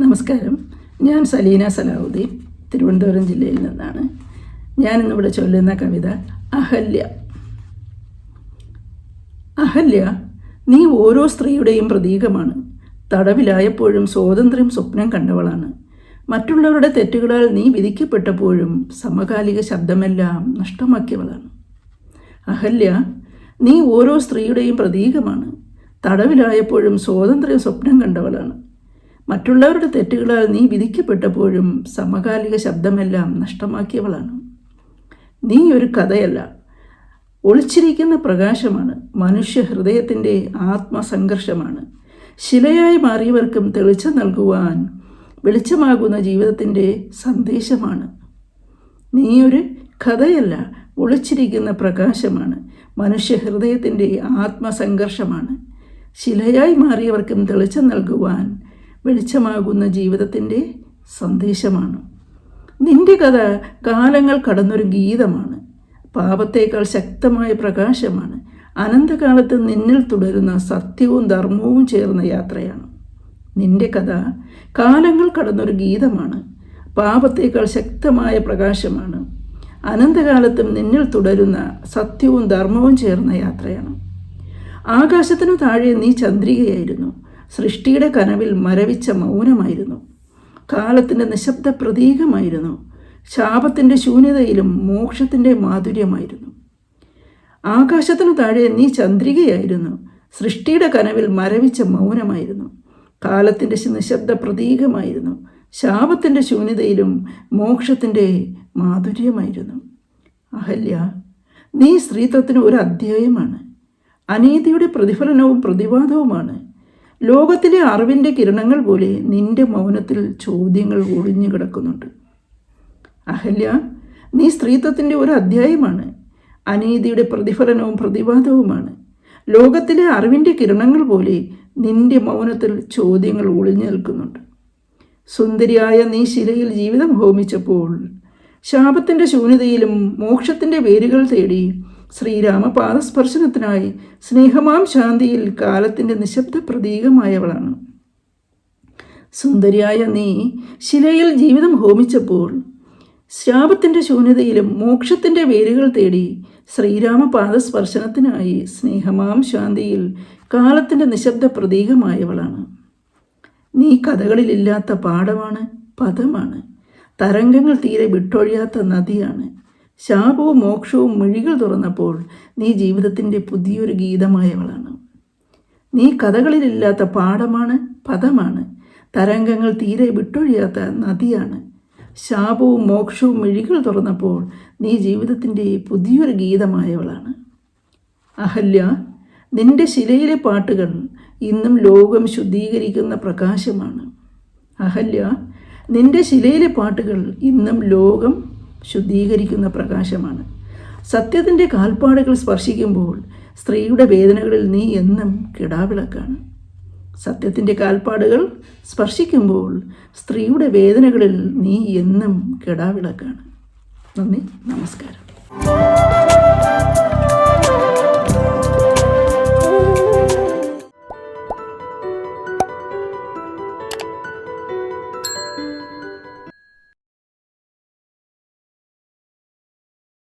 നമസ്കാരം. ഞാൻ സലീന സലാഹുദ്ദീൻ തിരുവനന്തപുരം ജില്ലയിൽ നിന്നാണ്. ഞാൻ ഞാനിന്നിവിടെ ചൊല്ലുന്ന കവിത അഹല്യ. അഹല്യ നീ ഓരോ സ്ത്രീയുടെയും പ്രതീകമാണ്. തടവിലായപ്പോഴും സ്വാതന്ത്ര്യം സ്വപ്നം കണ്ടവളാണ്. മറ്റുള്ളവരുടെ തെറ്റുകളാൽ നീ വിധിക്കപ്പെട്ടപ്പോഴും സമകാലിക ശബ്ദമെല്ലാം നഷ്ടമാക്കിയവളാണ്. അഹല്യ നീ ഓരോ സ്ത്രീയുടെയും പ്രതീകമാണ്. തടവിലായപ്പോഴും സ്വാതന്ത്ര്യം സ്വപ്നം കണ്ടവളാണ്. മറ്റുള്ളവരുടെ തെറ്റുകളാൽ നീ വിധിക്കപ്പെട്ടപ്പോഴും സമകാലിക ശബ്ദമെല്ലാം നഷ്ടമാക്കിയവളാണ്. നീ ഒരു കഥയല്ല. ഒളിച്ചിരിക്കുന്ന പ്രകാശമാണ് മനുഷ്യ ഹൃദയത്തിന്റെ ആത്മസംഘർഷമാണ്. ശിലയായി മാറിയവർക്കും തെളിച്ചം നൽകുവാൻ വെളിച്ചമാകുന്ന ജീവിതത്തിന്റെ സന്ദേശമാണ്. നീ ഒരു കഥയല്ല ഒളിച്ചിരിക്കുന്ന പ്രകാശമാണ് മനുഷ്യ ഹൃദയത്തിന്റെ ആത്മസംഘർഷമാണ്. ശിലയായി മാറിയവർക്കും തെളിച്ചം നൽകുവാൻ വെളിച്ചമാകുന്ന ജീവിതത്തിന്റെ സന്ദേശമാണ്. നിന്റെ കഥ കാലങ്ങൾ കടന്നൊരു ഗീതമാണ്. പാപത്തേക്കാൾ ശക്തമായ പ്രകാശമാണ്. അനന്തകാലത്ത് നിന്നിൽ തുടരുന്ന സത്യവും ധർമ്മവും ചേർന്ന യാത്രയാണ്. നിന്റെ കഥ കാലങ്ങൾ കടന്നൊരു ഗീതമാണ്. പാപത്തേക്കാൾ ശക്തമായ പ്രകാശമാണ്. അനന്തകാലത്തും നിന്നിൽ തുടരുന്ന സത്യവും ധർമ്മവും ചേർന്ന യാത്രയാണ്. ആകാശത്തിനു താഴെ നീ ചന്ദ്രികയായിരുന്നു. സൃഷ്ടിയുടെ കനവിൽ മരവിച്ച മൗനമായിരുന്നു. കാലത്തിന്റെ നിശബ്ദ പ്രതീകമായിരുന്നു ശാപത്തിന്റെ ശൂന്യതയിലും മോക്ഷത്തിന്റെ മാധുര്യമായിരുന്നു. ആകാശത്തിനു താഴെ നീ ചന്ദ്രികയായിരുന്നു. സൃഷ്ടിയുടെ കനവിൽ മരവിച്ച മൗനമായിരുന്നു. കാലത്തിന്റെ നിശബ്ദ പ്രതീകമായിരുന്നു ശാപത്തിന്റെ ശൂന്യതയിലും മോക്ഷത്തിന്റെ മാധുര്യമായിരുന്നു. അഹല്യ നീ സ്ത്രീത്വത്തിന് ഒരു അധ്യായമാണ്. അനീതിയുടെ പ്രതിഫലനവും പ്രതിവാദവുമാണ്. ലോകത്തിലെ അറിവിന്റെ കിരണങ്ങൾ പോലെ നിന്റെ മൗനത്തിൽ ചോദ്യങ്ങൾ ഒളിഞ്ഞു കിടക്കുന്നുണ്ട്. അഹല്യ നീ സ്ത്രീത്വത്തിന്റെ ഒരു അധ്യായമാണ്. അനീതിയുടെ പ്രതിഫലനവും പ്രതിവാദവുമാണ്. ലോകത്തിലെ അറിവിന്റെ കിരണങ്ങൾ പോലെ നിന്റെ മൗനത്തിൽ ചോദ്യങ്ങൾ ഒളിഞ്ഞു നിൽക്കുന്നുണ്ട്. സുന്ദരിയായ നീ ശിലയിൽ ജീവിതം ഹോമിച്ചപ്പോൾ ശാപത്തിന്റെ ശൂന്യതയിലും മോക്ഷത്തിന്റെ വേരുകൾ തേടി ശ്രീരാമ പാദസ്പർശനത്തിനായി സ്നേഹമാം ശാന്തിയിൽ കാലത്തിന്റെ നിശബ്ദ പ്രതീകമായവളാണ്. സുന്ദരിയായ നീ ശിലയിൽ ജീവിതം ഹോമിച്ചപ്പോൾ ശാപത്തിന്റെ ശൂന്യതയിലും മോക്ഷത്തിന്റെ വേരുകൾ തേടി ശ്രീരാമ പാദസ്പർശനത്തിനായി സ്നേഹമാം ശാന്തിയിൽ കാലത്തിന്റെ നിശബ്ദ പ്രതീകമായവളാണ്. നീ കഥകളിലില്ലാത്ത പാഠമാണ് പദമാണ്. തരംഗങ്ങൾ തീരെ വിട്ടൊഴിയാത്ത നദിയാണ്. ശാപവും മോക്ഷവും മിഴികൾ തുറന്നപ്പോൾ നീ ജീവിതത്തിന്റെ പുതിയൊരു ഗീതമായവളാണ്. നീ കഥകളിലില്ലാത്ത പാഠമാണ് പദമാണ്. തരംഗങ്ങൾ തീരെ വിട്ടൊഴിയാത്ത നദിയാണ്. ശാപവും മോക്ഷവും മിഴികൾ തുറന്നപ്പോൾ നീ ജീവിതത്തിന്റെ പുതിയൊരു ഗീതമായവളാണ്. അഹല്യ നിന്റെ ശിലയിലെ പാട്ടുകൾ ഇന്നും ലോകം ശുദ്ധീകരിക്കുന്ന പ്രകാശമാണ്. അഹല്യ നിന്റെ ശിലയിലെ പാട്ടുകൾ ഇന്നും ലോകം ശുദ്ധീകരിക്കുന്ന പ്രകാശമാണ്. സത്യത്തിന്റെ കാൽപ്പാടുകൾ സ്പർശിക്കുമ്പോൾ സ്ത്രീയുടെ വേദനകളിൽ നീ എന്നും കിടാവിളക്കാണ്. സത്യത്തിന്റെ കാൽപ്പാടുകൾ സ്പർശിക്കുമ്പോൾ സ്ത്രീയുടെ വേദനകളിൽ നീ എന്നും കിടാവിളക്കാണ്. നന്ദി നമസ്കാരം.